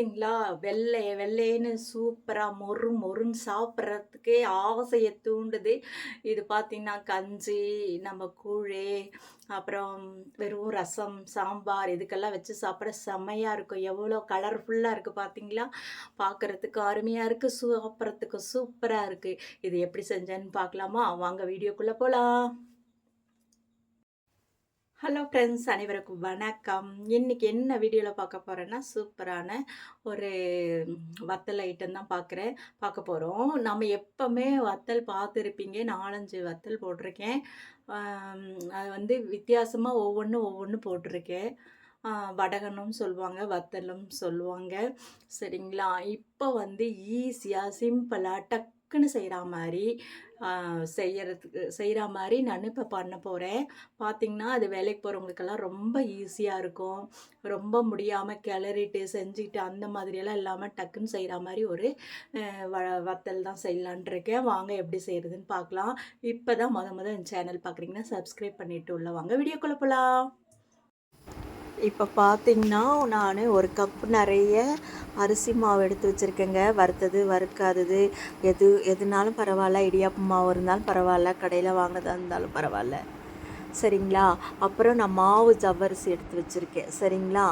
பார்த்தீங்களா? வெள்ளை வெள்ளைன்னு சூப்பராக மொறு மொறுன்னு சாப்பிட்றதுக்கே ஆசையை தூண்டுது. இது பார்த்தீங்கன்னா, கஞ்சி, நம்ம கூழு, அப்புறம் வெறும் ரசம், சாம்பார் இதுக்கெல்லாம் வச்சு சாப்பிட செம்மையாக இருக்கும். எவ்வளோ கலர்ஃபுல்லாக இருக்குது பார்த்தீங்களா? பார்க்கறதுக்கு அருமையாக இருக்குது சாப்பிட்றதுக்கு சூப்பராக இருக்குது இது எப்படி செஞ்சேன்னு பார்க்கலாமா? வாங்க வீடியோக்குள்ளே போலாம். ஹலோ ஃப்ரெண்ட்ஸ் அனைவருக்கும் வணக்கம். இன்றைக்கி என்ன வீடியோவில் பார்க்க போகிறேன்னா சூப்பரான ஒரு வத்தல் ஐட்டம் தான் பார்க்குறேன் பார்க்க போகிறோம் நம்ம எப்போவுமே வத்தல் பார்த்துருப்பீங்க. 4, 5 வத்தல் போட்டிருக்கேன். அது வந்து வித்தியாசமாக ஒவ்வொன்றும் ஒவ்வொன்று போட்டிருக்கேன். வடகனும் சொல்லுவாங்க, வத்தலும் சொல்லுவாங்க. சரிங்களா? இப்போ வந்து ஈஸியாக சிம்பிளாக டக் டக்குன்னு செய்கிற மாதிரி செய்கிறதுக்கு செய்யறதுக்கு மாதிரி மாரி நான் இப்போ பண்ண போகிறேன் பார்த்தீங்கன்னா, அது வேலைக்கு போகிறவங்களுக்கெல்லாம் ரொம்ப ஈஸியாக இருக்கும். ரொம்ப முடியாமல் கிளறிட்டு, செஞ்சுக்கிட்டு அந்த மாதிரியெல்லாம் இல்லாமல் டக்குன்னு செய்கிற மாதிரி ஒரு வ வத்தல் தான் செய்யலான்ட்ருக்கேன் வாங்க எப்படி செய்கிறதுன்னு பார்க்கலாம். இப்போ தான் முத முத சேனல் பார்க்குறீங்கன்னா, சப்ஸ்கிரைப் பண்ணிட்டு உள்ள வாங்க. வீடியோ போலாம். இப்போ பார்த்திங்கன்னா நான் ஒரு கப் நிறைய அரிசி மாவு எடுத்து வச்சுருக்கேங்க வறுத்தது, வறுக்காதது எது எதுனாலும் பரவாயில்ல இடியாப்பம் மாவு இருந்தாலும் பரவாயில்ல கடையில் வாங்கினதாக இருந்தாலும் பரவாயில்ல சரிங்களா? அப்புறம் நான் மாவு ஜவ்வரிசி எடுத்து வச்சுருக்கேன் சரிங்களா?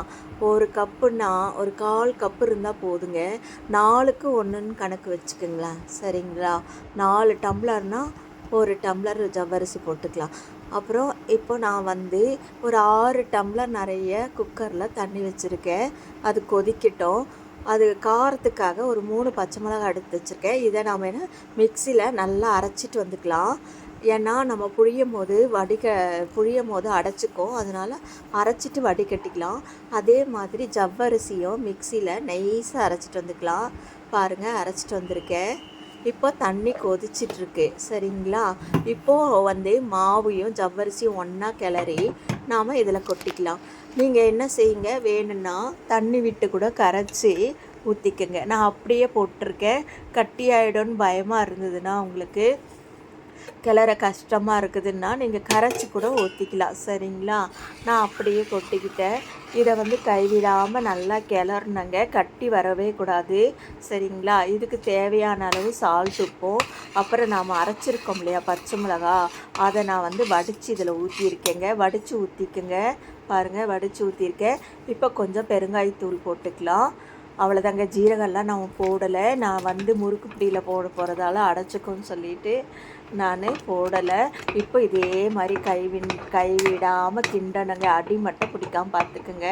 ஒரு கப்புன்னா, ஒரு கால் கப்பு இருந்தால் போதுங்க. 4க்கு 1ன்னு கணக்கு வச்சுக்கோங்களேன் சரிங்களா? நாலு டம்ளர்னால் ஒரு டம்ளர் ஜவ்வரிசி போட்டுக்கலாம். அப்புறம் இப்போ நான் வந்து ஒரு ஆறு டம்ளர் நிறைய குக்கரில் தண்ணி வச்சுருக்கேன் அது கொதிக்கட்டும். அது காரத்துக்காக ஒரு மூணு பச்சை மிளகாய் எடுத்து வச்சுருக்கேன் இதை நாம் என்ன மிக்சியில் நல்லா அரைச்சிட்டு வந்துக்கலாம். ஏன்னா, நம்ம புழியும் போது வடிக புழியும்போது அடைச்சுக்கும். அதனால் அரைச்சிட்டு வடிகட்டிக்கலாம். அதே மாதிரி ஜவ்வரிசியும் மிக்சியில் நைஸாக அரைச்சிட்டு வந்துக்கலாம். பாருங்கள் அரைச்சிட்டு வந்திருக்கேன். இப்போ தண்ணி கொதிச்சிட்ருக்கு. சரிங்களா? இப்போது வந்து மாவையும், ஜவ்வரிசியும் ஒன்றா கிளறி, நாம் இதில் கொட்டிக்கலாம். நீங்கள் என்ன செய்யுங்க, வேணும்னா தண்ணி விட்டு கூட கரைச்சி ஊற்றிக்கங்க நான் அப்படியே போட்டிருக்கேன் கட்டியாயிடும்னு பயமாக இருந்ததுன்னா உங்களுக்கு, கிளற கஷ்டமாக இருக்குதுன்னா, நீங்கள் கரைச்சி கூட ஊற்றிக்கலாம் சரிங்களா? நான் அப்படியே கொட்டிக்கிட்டேன். இதை வந்து கைவிடாமல் நல்லா கிளறணுங்க. கட்டி வரவே கூடாது. சரிங்களா? இதுக்கு தேவையான அளவு சால்ட் உப்பும், அப்புறம் நாம் அரைச்சிருக்கோம் இல்லையா பச்சை மிளகா, அதை நான் வந்து வடித்து இதில் ஊற்றியிருக்கேங்க வடித்து ஊற்றிக்குங்க பாருங்கள் வடித்து ஊற்றிருக்கேன் இப்போ கொஞ்சம் பெருங்காயத்தூள் போட்டுக்கலாம். அவ்வளோதாங்க. ஜீரகம்லாம் நான் போடலை நான் வந்து முறுக்கு பிடியில் போட போகிறதால அடைச்சுக்கும்னு சொல்லிட்டு, நான் போடலை இப்போ இதே மாதிரி கைவின் கைவிடாமல் கிண்டணுங்க. அடி மட்டும் பிடிக்காமல் பார்த்துக்குங்க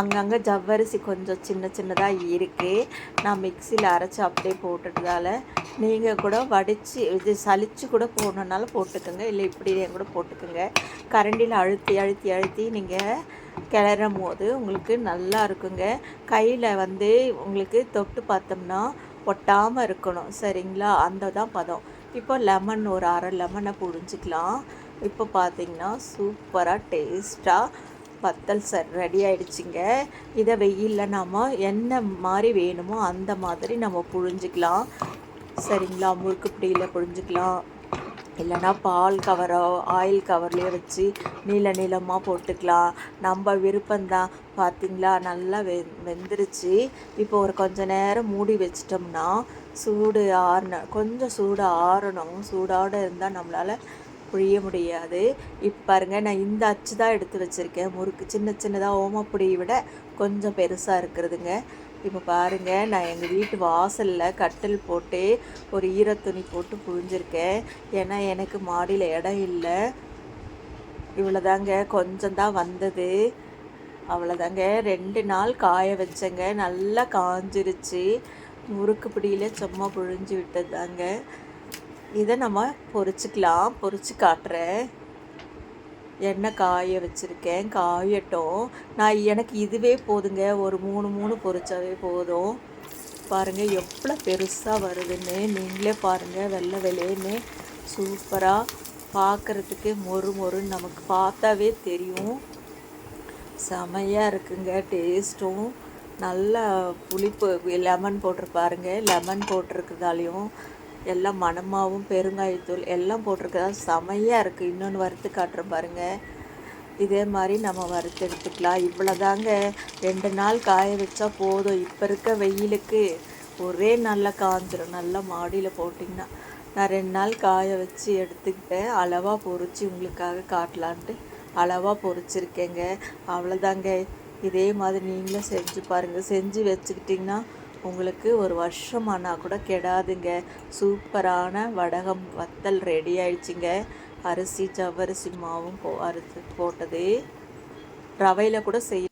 அங்கங்கே ஜவ்வரிசி கொஞ்சம் சின்ன சின்னதாக இருக்குது நான் மிக்சியில் அரைச்சி அப்படியே போட்டுட்டதால, நீங்கள் கூட வடித்து இது சளிச்சு கூட போடணும்னாலும் போட்டுக்கோங்க இல்லை இப்படியே கூட போட்டுக்கோங்க கரண்டியில் அழுத்தி, அழுத்தி, அழுத்தி நீங்கள் கிளறும் போது உங்களுக்கு நல்லா இருக்குங்க. கையில் வந்து உங்களுக்கு தொட்டு பார்த்தோம்னா, ஒட்டாமல் இருக்கணும். சரிங்களா? அந்த தான் பதம். இப்போ லெமன் ஒரு அரை லெமனை புழிஞ்சிக்கலாம் இப்போ பார்த்தீங்கன்னா, சூப்பராக டேஸ்ட்டாக வத்தல் ச ரெடி ஆயிடுச்சுங்க. இதை வெயில்ல நாம் என்ன மாதிரி வேணுமோ அந்த மாதிரி நம்ம புழிஞ்சுக்கலாம். சரிங்களா? முறுக்கு பிடியில் புழிஞ்சுக்கலாம். இல்லைன்னா பால் கவரோ, ஆயில் கவர்லேயோ வச்சு நீள நீளமாக போட்டுக்கலாம். நம்ம விருப்பம் தான். நல்லா வெ வெந்துருச்சு. இப்போ ஒரு கொஞ்ச நேரம் மூடி வச்சிட்டோம்னா சூடு ஆறின கொஞ்சம் சூடு ஆறணும். சூடோடு இருந்தால் நம்மளால புழிய முடியாது. இப்போ பாருங்க நான் இந்த அச்சு தான் எடுத்து வச்சுருக்கேன் முறுக்கு சின்ன சின்னதாக ஓமப்பொடிய விட கொஞ்சம் பெருசாக இருக்கிறதுங்க. இப்போ பாருங்கள் நான் எங்கள் வீட்டு வாசலில் கட்டில் போட்டு, ஒரு ஈரத்துணி போட்டு புழிஞ்சிருக்கேன். ஏன்னா, எனக்கு மாடியில் இடம் இல்லை இவ்வளோதாங்க. கொஞ்சம் தான் வந்தது. அவ்வளோதாங்க. ரெண்டு நாள் காய வச்சேங்க. நல்லா காஞ்சிருச்சு முறுக்கு பிடியில் சும்மா புழிஞ்சு விட்டதுதாங்க. இதை நம்ம பொறிச்சிக்கலாம் பொறிச்சு காட்டுறேன். எண்ணெய் காய வச்சுருக்கேன் காயட்டும். நான் எனக்கு இதுவே போதுங்க. ஒரு மூணு மூணு பொறிச்சாவே போதும். பாருங்கள் எவ்வளோ பெருசாக வருதுன்னு. நீங்களே பாருங்கள் வெள்ளை வெளியேன்னு சூப்பராக பார்க்குறதுக்கு மொறு மொறுன்னு நமக்கு பார்த்தாவே தெரியும். செமையாக இருக்குங்க டேஸ்ட்டும். நல்லா புளிப்பு லெமன் போட்டிருப்பாருங்க. லெமன் போட்டிருக்கிறதாலயும், எல்லாம் மணமாவும், பெருங்காயத்தூள் எல்லாம் போட்டிருக்கதா செமையா இருக்கு. இன்னொன்னு வறுத்து காட்டுறேன் பாருங்க. இதே மாதிரி நம்ம வறுத்து எடுத்துக்கலாம். இவ்வளோதாங்க ரெண்டு நாள் காய வச்சா போதும். இப்போ இருக்க வெயிலுக்கு ஒரே நல்லா காஞ்சிரும். நல்லா மாடியில் போட்டிங்கன்னா நான் ரெண்டு நாள் காய வச்சு எடுத்துக்கிட்டேன். அளவாக பொரிச்சு உங்களுக்காக காட்டலான்ட்டு அளவாக பொரிச்சிருக்கேங்க அவ்வளோதாங்க இதே மாதிரி நீங்களும் செஞ்சு பாருங்கள் செஞ்சு வச்சுக்கிட்டிங்கன்னா உங்களுக்கு ஒரு வருஷம் ஆனால் கூட கெடாதுங்க. சூப்பரான வடகம் வத்தல் ரெடி ஆயிடுச்சுங்க. அரிசி ஜவ்வரிசி மாவும் போ அரிசி போட்டது. ரவையில் கூட செய்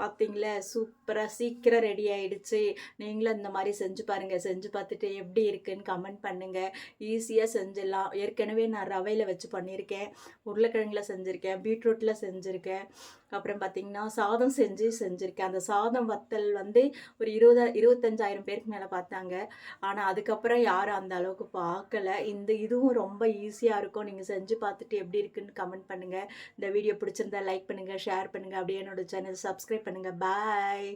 பார்த்தீங்களா சூப்பராக சீக்கிரம் ரெடி ஆகிடுச்சு நீங்களும் இந்த மாதிரி செஞ்சு பாருங்கள் செஞ்சு பார்த்துட்டு எப்படி இருக்குன்னு கமெண்ட் பண்ணுங்கள் ஈஸியாக செஞ்சிடலாம். ஏற்கனவே நான் ரவையில் வச்சு பண்ணியிருக்கேன். உருளைக்கிழங்குல செஞ்சுருக்கேன். பீட்ரூட்டில் செஞ்சுருக்கேன். அப்புறம் பார்த்தீங்கன்னா சாதம் செஞ்சு செஞ்சுருக்கேன். அந்த சாதம் வத்தல் வந்து ஒரு இருபதா இருபத்தஞ்சாயிரம் பேருக்கு மேலே பார்த்தாங்க. ஆனால் அதுக்கப்புறம் யாரும் அந்த அளவுக்கு பார்க்கல. இந்த இதுவும் ரொம்ப ஈஸியாக இருக்கும். நீங்கள் செஞ்சு பார்த்துட்டு எப்படி இருக்குன்னு கமெண்ட் பண்ணுங்கள் இந்த வீடியோ பிடிச்சிருந்தா லைக் பண்ணுங்கள் ஷேர் பண்ணுங்கள் அப்படியே என்னோடய சேனல் சப்ஸ்கிரைப் பண்ணுங்கள் பாய்